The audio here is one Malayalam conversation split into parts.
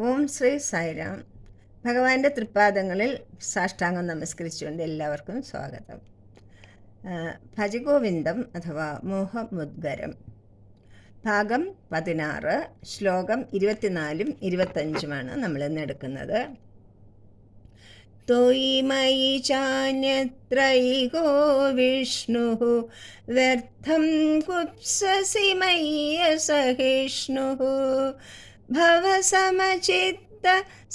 ഓം ശ്രീ സായിരാം. ഭഗവാന്റെ തൃപ്പാദങ്ങളിൽ സാഷ്ടാംഗം നമസ്കരിച്ചുകൊണ്ട് എല്ലാവർക്കും സ്വാഗതം. ഭജഗോവിന്ദം അഥവാ മോഹമുദ്ഗരം. ഭാഗം പതിനാറ് ശ്ലോകം ഇരുപത്തിനാലും ഇരുപത്തഞ്ചുമാണ് നമ്മൾ ഇന്ന് എടുക്കുന്നത്. തൊയ്മയി മയി ചാന്യത്രയികോ വിഷ്ണു വ്യർത്ഥം കുപ്സസി മയ്യ സഹിഷ്ണു.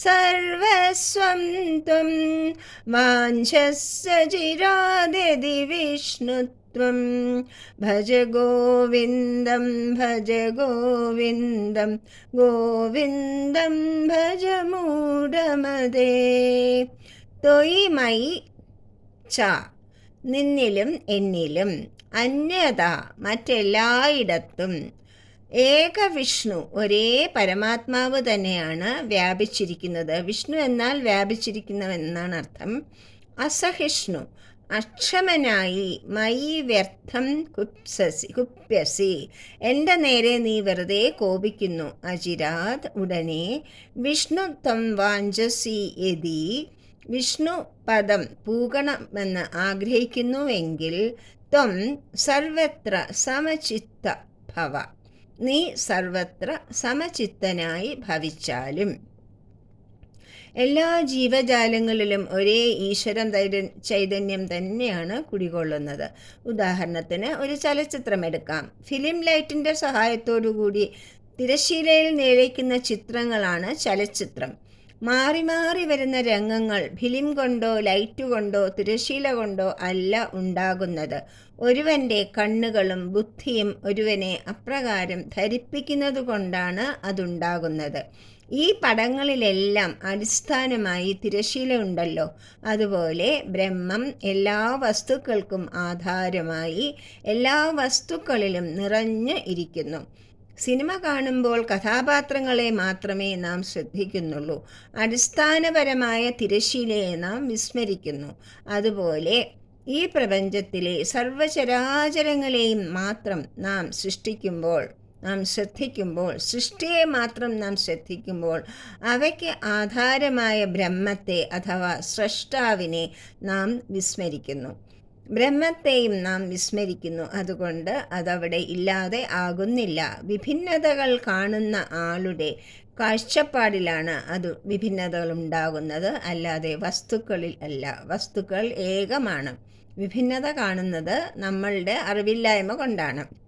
സർവസ്വം ത്വം വാഞ്ചസ്യ ചിരാദതി വിഷ്ണുത്വം ഭജ ഗോവിന്ദം ഭജ ഗോവിന്ദം ഗോവിന്ദം ഭജ മൂഢമതേ തൊയ് മൈ ച നിന്നിലും എന്നിലും അന്യത മറ്റെല്ലായിടത്തും ഏക വിഷ്ണു ഒരേ പരമാത്മാവ് തന്നെയാണ് വ്യാപിച്ചിരിക്കുന്നത്. വിഷ്ണു എന്നാൽ വ്യാപിച്ചിരിക്കുന്നവെന്നാണ് അർത്ഥം. അസഹിഷ്ണു അക്ഷമനായി മൈ വ്യർത്ഥം കുപ്സസി കുപ്യസി. എന്റെ നേരെ നീ വെറുതെ കോപിക്കുന്നു. അജിരാത് ഉടനെ വിഷ്ണു തം വാഞ്ചസി യതി. വിഷ്ണു പദം പൂകണമെന്ന് ആഗ്രഹിക്കുന്നുവെങ്കിൽ ത്വം സർവത്ര സമചിത്ത ഭവ നീ സർവത്ര സമചിത്തനായി ഭവിച്ചാലും. എല്ലാ ജീവജാലങ്ങളിലും ഒരേ ഈശ്വരം ചൈതന്യം തന്നെയാണ് കുടികൊള്ളുന്നത്. ഉദാഹരണത്തിന് ഒരു ചലച്ചിത്രം എടുക്കാം ഫിലിം ലൈറ്റിന്റെ സഹായത്തോടു കൂടി തിരശ്ശീലയിൽ നിഴയ്ക്കുന്ന ചിത്രങ്ങളാണ് ചലച്ചിത്രം. മാറി മാറി വരുന്ന രംഗങ്ങൾ ഫിലിം കൊണ്ടോ ലൈറ്റ് കൊണ്ടോ തിരശീല കൊണ്ടോ അല്ല ഉണ്ടാകുന്നത്. ഒരുവന്റെ കണ്ണുകളും ബുദ്ധിയും ഒരുവനെ അപ്രകാരം ധരിപ്പിക്കുന്നത് കൊണ്ടാണ് അതുണ്ടാകുന്നത്. ഈ പടങ്ങളിലെല്ലാം അടിസ്ഥാനമായി തിരശീല ഉണ്ടല്ലോ. അതുപോലെ ബ്രഹ്മം എല്ലാ വസ്തുക്കൾക്കും ആധാരമായി എല്ലാ വസ്തുക്കളിലും നിറഞ്ഞു ഇരിക്കുന്നു. സിനിമ കാണുമ്പോൾ കഥാപാത്രങ്ങളെ മാത്രമേ നാം ശ്രദ്ധിക്കുന്നുള്ളൂ. അടിസ്ഥാനപരമായ തിരശീലയെ നാം വിസ്മരിക്കുന്നു. അതുപോലെ ഈ പ്രപഞ്ചത്തിലെ സർവചരാചരങ്ങളെയും മാത്രം നാം സൃഷ്ടിക്കുമ്പോൾ നാം ശ്രദ്ധിക്കുമ്പോൾ സൃഷ്ടിയെ മാത്രം നാം ശ്രദ്ധിക്കുമ്പോൾ അവയ്ക്ക് ആധാരമായ ബ്രഹ്മത്തെ അഥവാ സ്രഷ്ടാവിനെ നാം വിസ്മരിക്കുന്നു. ബ്രഹ്മത്തെയും നാം വിസ്മരിക്കുന്നു. അതുകൊണ്ട് അതവിടെ ഇല്ലാതെ ആകുന്നില്ല. വിഭിന്നതകൾ കാണുന്ന ആളുടെ കാഴ്ചപ്പാടിലാണ് അത് വിഭിന്നതകൾ ഉണ്ടാകുന്നത് അല്ലാതെ വസ്തുക്കളിൽ അല്ല. വസ്തുക്കൾ ഏകമാണ്. വിഭിന്നത കാണുന്നത് നമ്മളുടെ അറിവില്ലായ്മ കൊണ്ടാണ്.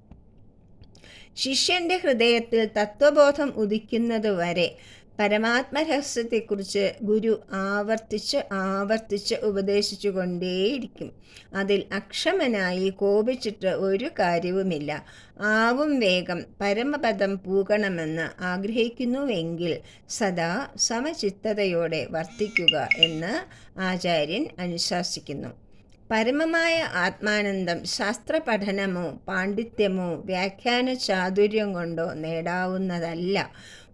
ശിഷ്യന്റെ ഹൃദയത്തിൽ തത്വബോധം ഉദിക്കുന്നതുവരെ പരമാത്മരഹസ്യത്തെക്കുറിച്ച് ഗുരു ആവർത്തിച്ച് ആവർത്തിച്ച് ഉപദേശിച്ചു കൊണ്ടേയിരിക്കും അതിൽ അക്ഷമനായി കോപിച്ചിട്ട് ഒരു കാര്യവുമില്ല. ആവും വേഗം പരമപദം പൂകണമെന്ന് ആഗ്രഹിക്കുന്നുവെങ്കിൽ സദാ സമചിത്തതയോടെ വർത്തിക്കുക എന്ന് ആചാര്യൻ അനുശാസിക്കുന്നു. പരമമായ ആത്മാനന്ദം ശാസ്ത്ര പഠനമോ പാണ്ഡിത്യമോ വ്യാഖ്യാന ചാതുര്യം കൊണ്ടോ നേടാവുന്നതല്ല.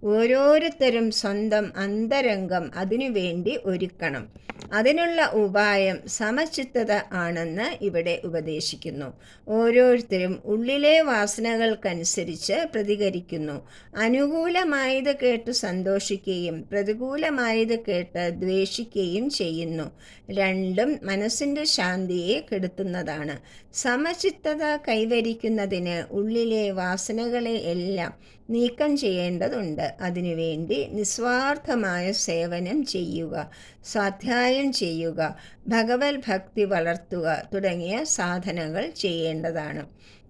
ഓരോരുത്തരും സ്വന്തം അന്തരംഗം അതിനുവേണ്ടി ഒരുക്കണം. അതിനുള്ള ഉപായം സമചിത്തത ആണെന്ന് ഇവിടെ ഉപദേശിക്കുന്നു. ഓരോരുത്തരും ഉള്ളിലെ വാസനകൾക്കനുസരിച്ച് പ്രതികരിക്കുന്നു. അനുകൂലമായത് കേട്ട് സന്തോഷിക്കുകയും പ്രതികൂലമായത് കേട്ട് ദ്വേഷിക്കുകയും ചെയ്യുന്നു. രണ്ടും മനസ്സിന്റെ ശാന്തിയെ കെടുത്തുന്നതാണ്. സമചിത്തത കൈവരിക്കുന്നതിന് ഉള്ളിലെ വാസനകളെ എല്ലാം നീക്കം ചെയ്യേണ്ടതുണ്ട്. അതിനുവേണ്ടി നിസ്വാർത്ഥമായ സേവനം ചെയ്യുക സ്വാധ്യായം ചെയ്യുക ഭഗവത് ഭക്തി വളർത്തുക തുടങ്ങിയ സാധനങ്ങൾ ചെയ്യേണ്ടതാണ്.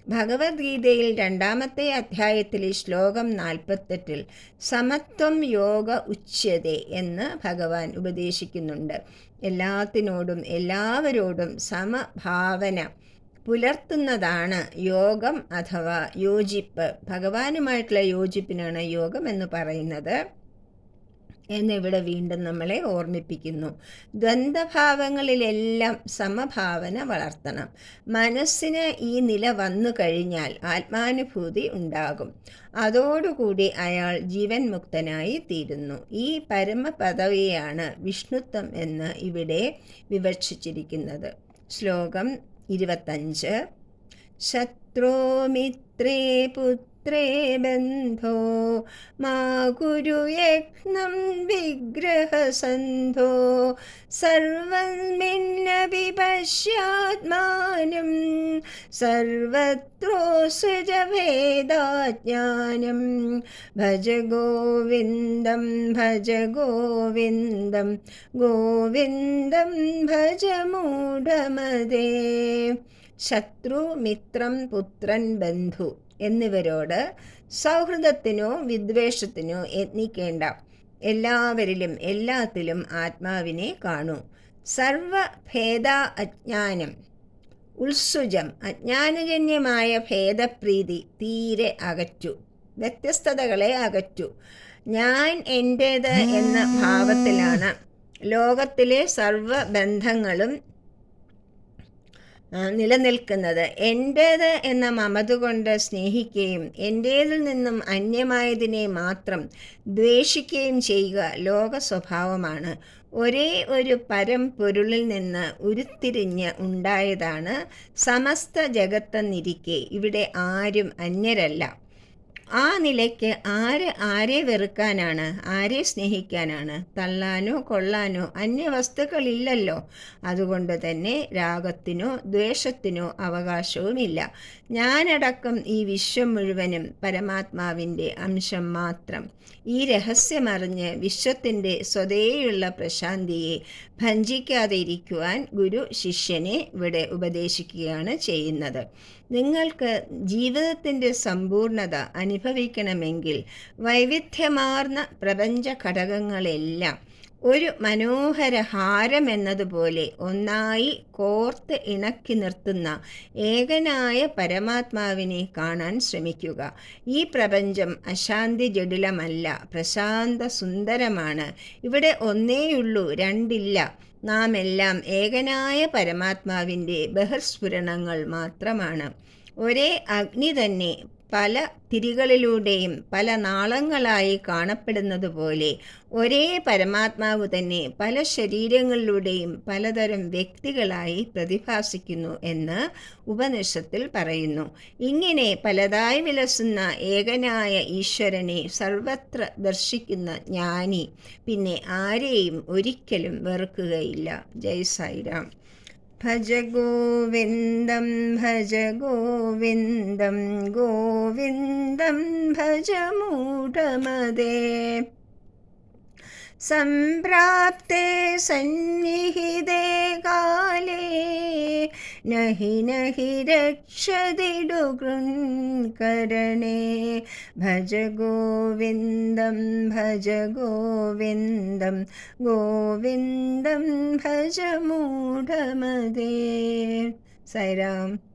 ഭഗവത്ഗീതയിൽ രണ്ടാമത്തെ അധ്യായത്തിലെ ശ്ലോകം നാൽപ്പത്തെട്ടിൽ സമത്വം യോഗ ഉച്യതേ എന്ന് ഭഗവാൻ ഉപദേശിക്കുന്നുണ്ട്. എല്ലാത്തിനോടും എല്ലാവരോടും സമഭാവന പുലർത്തുന്നതാണ് യോഗം അഥവാ യോജിപ്പ്. ഭഗവാനുമായിട്ടുള്ള യോജിപ്പിനാണ് യോഗം എന്ന് പറയുന്നത്. എന്നിവിടെ വീണ്ടും നമ്മളെ ഓർമ്മിപ്പിക്കുന്നു. ദ്വന്ദ്ഭാവങ്ങളിലെല്ലാം സമഭാവന വളർത്തണം. മനസ്സിന് ഈ നില വന്നു കഴിഞ്ഞാൽ ആത്മാനുഭൂതി ഉണ്ടാകും. അതോടുകൂടി അയാൾ ജീവൻ മുക്തനായി തീരുന്നു. ഈ പരമപദവിയാണ് വിഷ്ണുത്വം എന്ന് ഇവിടെ വിവക്ഷിച്ചിരിക്കുന്നത്. ശ്ലോകം ഇരുപത്തഞ്ച്. ശത്രുമിത്രേ മിത്രേ പുത്രേ ബന്ധോ മാ കുരു യജ്ഞം വിഗ്രഹസന്ധോ സർവന്മിന്നപി പശ്യാത്മാനം സർവത്രോസുജഭേദാജ്ഞാനം. ഭജ ഗോവിന്ദം ഭജ ഗോവിന്ദം. ഗോവിന്ദം ഭജ മൂഢമതേ. ശത്രു മിത്രം പുത്രൻ ബന്ധു എന്നിവരോട് സൗഹൃദത്തിനോ വിദ്വേഷത്തിനോ യത്നിക്കേണ്ട. എല്ലാവരിലും എല്ലാത്തിലും ആത്മാവിനെ കാണൂ. സർവഭേദ അജ്ഞാനം ഉത്സുജം അജ്ഞാനജന്യമായ ഭേദപ്രീതി തീരെ അകറ്റു. വ്യത്യസ്തതകളെ അകറ്റു. ഞാൻ എന്റേത് എന്ന ഭാവത്തിലാണ്. ലോകത്തിലെ സർവ ബന്ധങ്ങളും നിലനിൽക്കുന്നത്. എന്റേത് എന്ന മമത കൊണ്ട് സ്നേഹിക്കുകയും എന്റേതിൽ നിന്നും അന്യമായതിനെ മാത്രം ദ്വേഷിക്കുകയും ചെയ്യുക ലോക സ്വഭാവമാണ്. ഒരേ ഒരു പരം പൊരുളിൽ നിന്ന് ഉരുത്തിരിഞ്ഞ് ഉണ്ടായതാണ് സമസ്ത ജഗത്തെന്നിരിക്കെ. ഇവിടെ ആരും അന്യരല്ല. ആ നിലയ്ക്ക് ആര് ആരെ വെറുക്കാനാണ്? ആരെ സ്നേഹിക്കാനാണ്? തള്ളാനോ കൊള്ളാനോ അന്യവസ്തുക്കളില്ലല്ലോ. അതുകൊണ്ട് തന്നെ രാഗത്തിനോ ദ്വേഷത്തിനോ അവകാശവുമില്ല. ഞാനടക്കം ഈ വിശ്വം മുഴുവനും പരമാത്മാവിന്റെ അംശം മാത്രം. ഈ രഹസ്യമറിഞ്ഞ് വിശ്വത്തിന്റെ സ്വതേയുള്ള പ്രശാന്തിയെ ഭഞ്ചിക്കാതെ ഇരിക്കുവാൻ ഗുരു ശിഷ്യനെ ഇവിടെ ഉപദേശിക്കുകയാണ് ചെയ്യുന്നത്. നിങ്ങൾക്ക് ജീവിതത്തിന്റെ സമ്പൂർണത അനുഭവിക്കണമെങ്കിൽ വൈവിധ്യമാർന്ന പ്രപഞ്ച ഘടകങ്ങളെല്ലാം ഒരു മനോഹര ഹാരം എന്നതുപോലെ ഒന്നായി കോർത്ത് ഇണക്കി നിർത്തുന്ന ഏകനായ പരമാത്മാവിനെ കാണാൻ ശ്രമിക്കുക. ഈ പ്രപഞ്ചം അശാന്തി ജഡിലമല്ല പ്രശാന്ത സുന്ദരമാണ്. ഇവിടെ ഒന്നേയുള്ളൂ രണ്ടില്ല. നാം എല്ലാം ഏകനായ പരമാത്മാവിന്റെ ബഹിർസ്ഫുരണങ്ങൾ മാത്രമാണ്. ഒരേ അഗ്നി തന്നെ പല തിരികളിലൂടെയും പല നാളങ്ങളായി കാണപ്പെടുന്നത് പോലെ ഒരേ പരമാത്മാവ് തന്നെ പല ശരീരങ്ങളിലൂടെയും പലതരം വ്യക്തികളായി പ്രതിഭാസിക്കുന്നു എന്ന് ഉപനിഷത്തിൽ പറയുന്നു. ഇങ്ങനെ പലതായി വിലസുന്ന ഏകനായ ഈശ്വരനെ സർവത്ര ദർശിക്കുന്ന ജ്ഞാനി പിന്നെ ആരെയും ഒരിക്കലും വെറുക്കുകയില്ല. ജയ് സായിരാം. ഭജ ഗോവിന്ദം ഭജ ഗോവിന്ദം ഗോവിന്ദം ഭജ മൂഢമതേ सम्प्राप्ते सन्निहिते काले നഹി നഹി രക്ഷതിടു കൃൻകരണേ ഭജ ഗോവിന്ദം ഭജ ഗോവിന്ദം ഗോവിന്ദം ഭജ മൂഢമതേ സൈറാം.